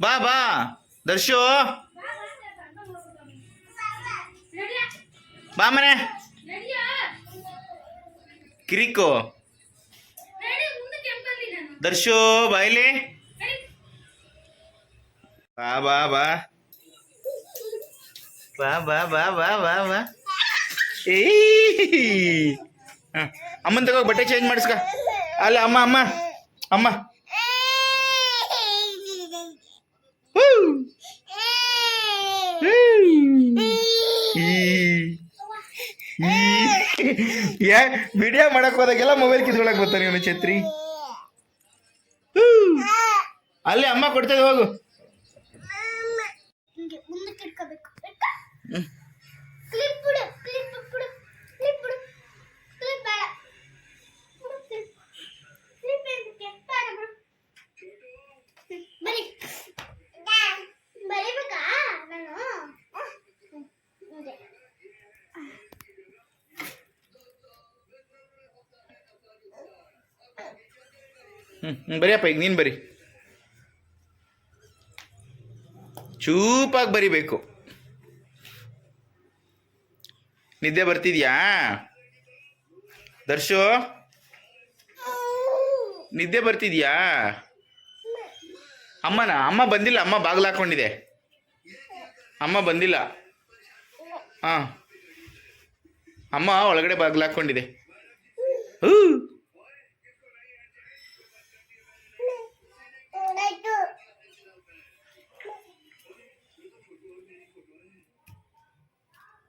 ಬಾ ಬಾ. ದರ್ಶು. ಬಾ ಮನೆ. ಕಿರಿಕು. ದರ್ಶು ಬಾಯ್ಲಿ ಬಾ ಬಾ ಬಾ. ಬಾ ಬಾ ಬಾ ಬಾ ಬಾ ಬಾ. ಏ ಅಮ್ಮನ ತಗೋ ಬಟ್ಟೆ ಚೇಂಜ್ ಮಾಡಿಸ್ಕ. ಅಲ್ಲ, ಅಮ್ಮ ಅಮ್ಮ ಅಮ್ಮ ಹೂ. ಹೂ. ಈ. ಈ. ಯಾ ವಿಡಿಯೋ ಮಾಡಕ್ ಹೋದಾಗೆಲ್ಲ ಮೊಬೈಲ್ ಕಿತ್ಕೊಳಕ್ ಬರ್ತಾನೆ ಇವನು ಛತ್ರಿ. ಅಲ್ಲಿ ಅಮ್ಮ ಕೊಡ್ತದೆ ಹೋಗು. ಹ್ಮ್ ಹ್ಞೂ ಬರಿಯಪ್ಪ, ಈಗ ನೀನು ಬರಿ. ಚೂಪಾಗಿ ಬರಿಬೇಕು. ನಿದ್ದೆ ಬರ್ತಿದ್ಯಾ? ದರ್ಶು, ನಿದ್ದೆ ಬರ್ತಿದ್ಯಾ? ಅಮ್ಮನ? ಅಮ್ಮ ಬಂದಿಲ್ಲ, ಅಮ್ಮ ಬಾಗಿಲು ಹಾಕೊಂಡಿದೆ. ಅಮ್ಮ ಬಂದಿಲ್ಲ. ಹಾಂ. ಅಮ್ಮ ಒಳಗಡೆ ಬಾಗಿಲು ಹಾಕೊಂಡಿದೆ. ಹೂ.